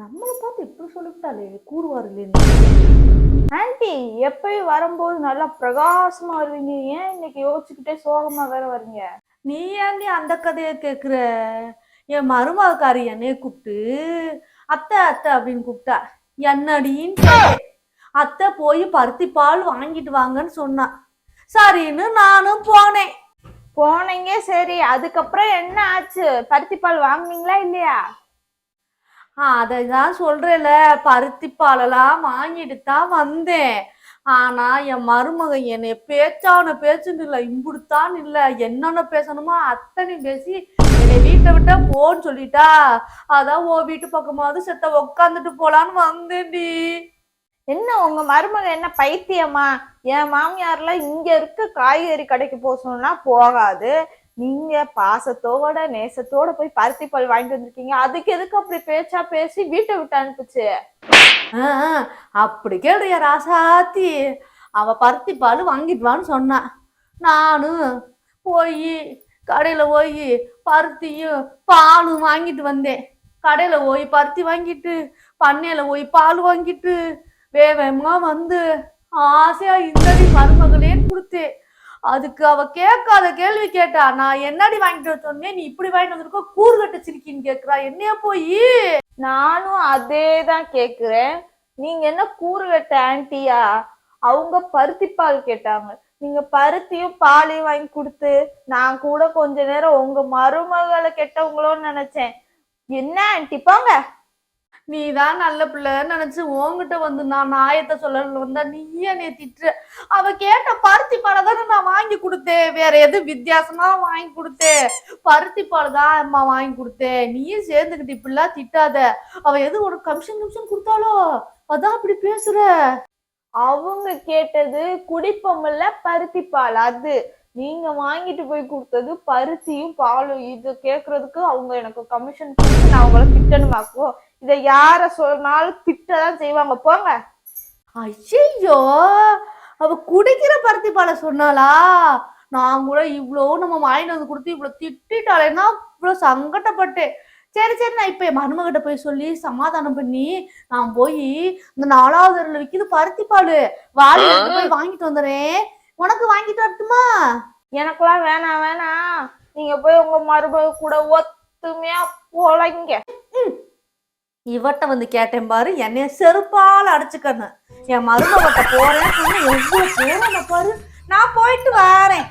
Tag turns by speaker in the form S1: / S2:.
S1: நம்மளை பார்த்து இப்படி சொல்லிவிட்டாலே கூறுவார் ஆன்ட்டி எப்பயும் வரும்போது நல்லா பிரகாசமா வருவீங்க. ஏன் இன்னைக்கு யோசிச்சுக்கிட்டே சோகமா வேற வர்றீங்க
S2: நீ ஏன்டி அந்த கதையை கேட்குற என் மருமகாரி என்னைய கூப்பிட்டு அத்தை அத்தை அப்படின்னு கூப்பிட்டா. என்னடின்னு. அத்தை போய் பருத்தி பால் வாங்கிட்டு வாங்கன்னு சொன்னா. சரின்னு நானும் போனேன்.
S1: போனீங்க சரி. அதுக்கப்புறம் என்ன ஆச்சு? பருத்திப்பால் வாங்குனீங்களா இல்லையா?
S2: அதை தான் சொல்றேன்ல. பருத்தி பாலெல்லாம் வாங்கிட்டு தான் வந்தேன். ஆனா என் மருமக என்னை பேச்சான பேச்சுன்னு இல்லை இம்புடுத்தான் இல்லை. என்னென்ன பேசணுமோ அத்தனை பேசி என்னை வீட்டை விட்டா போன்னு சொல்லிட்டா. அதான் ஓ வீட்டு பக்கமாவது செத்த உக்காந்துட்டு போலான்னு வந்தேன்டி.
S1: என்ன உங்க மருமக என்ன பைத்தியமா? என் மாமியார்லாம் இங்க இருக்க காய்கறி கடைக்கு போக சொன்னா போகாது. நீங்க பாசத்தோட நேசத்தோட போய் பருத்தி பால் வாங்கிட்டு வந்திருக்கீங்க. அதுக்கு எதுக்கு அப்படி பேச்சா பேசி வீட்டை விட்டு அனுப்புச்சு?
S2: ஆ, அப்படி கேளுடைய ராசாத்தி. அவ பருத்தி பால் வாங்கிட்டு வான்னு நானும் போய் கடையில போய் பருத்தியும் பாலும் வாங்கிட்டு வந்தேன். கடையில போய் பருத்தி வாங்கிட்டு பண்ணையில போய் பால் வாங்கிட்டு வேகமா வந்து ஆசையா இந்தடி மருமகளேன்னு அதுக்கு அவ கேட்காத கேள்வி கேட்டா நான் என்னடி வாங்கிட்டு வர நீ இப்படி வாங்கிட்டு வந்திருக்கோ? கூறு கட்ட சிரிக்கின்னு கேக்குறா. என்னைய போய்?
S1: நானும் அதே தான் கேக்குறேன். நீங்க என்ன கூறுகட்ட ஆன்டியா அவங்க பருத்தி பால் கேட்டாங்க. நீங்க பருத்தியும் பாலையும் வாங்கி கொடுத்து நான் கூட கொஞ்ச நேரம் உங்க மருமகளை கெட்டவங்களோன்னு நினைச்சேன். என்ன ஆன்டி போங்க.
S2: நீ தான் நல்ல பிள்ளைன்னு நினைச்சு உங்ககிட்ட வந்து நான் நாயத்தை சொல்ல வந்தா நீயே நீ திட்டுற. அவ கேட்ட பருத்தி பாலை தானே நான் வாங்கி கொடுத்தேன். வேற எது வித்தியாசமா வாங்கி கொடுத்தேன். பருத்தி பால் தான் அம்மா வாங்கி கொடுத்தேன். நீயும் சேர்ந்துக்கிட்டு இப்படிலாம் திட்டாத. அவ எது ஒரு கமிஷன் கமிஷன் கொடுத்தாலோ? அதான் அப்படி பேசுற.
S1: அவங்க கேட்டது குடிப்பமில்ல பருத்தி பால் அது. நீங்க வாங்கிட்டு போய் கொடுத்தது பருத்தியும் பாலும். இது கேக்குறதுக்கு அவங்க எனக்கு கமிஷன் கொடுத்து நான் அவங்கள திட்டணுமாக்கோ இதை யார சொன்னாலும் திட்டதான் செய்வாங்க. போங்க.
S2: ஐயோ அவ குடிக்கிற பருத்தி பாலை சொன்னாளா? நான் கூட இவ்வளோ நம்ம வாங்கிட்டு வந்து கொடுத்து இவ்வளோ திட்டாளேன்னா இவ்வளோ சங்கடப்பட்டேன். சரி சரி நான் இப்போ என் மருமகிட்ட போய் சொல்லி சமாதானம் பண்ணி நான் போய் இந்த நாலாவது விற்கிது பருத்தி பால். வாடி எடுத்து போய் வாங்கிட்டு வந்துடுறேன். உனக்கு வாங்கிட்டு வரட்டுமா?
S1: எனக்கெல்லாம் வேணாம் வேணாம். நீங்க போய் உங்க மருமக கூட ஒத்துமையா போலங்க.
S2: இவட்ட வந்து கேட்டேன் பாரு என்னைய செருப்பால் அடிச்சுக்கணும் என் மருமகிட்ட போறேன் எவ்வளவு போறேன் பாரு. நான் போயிட்டு வரேன்.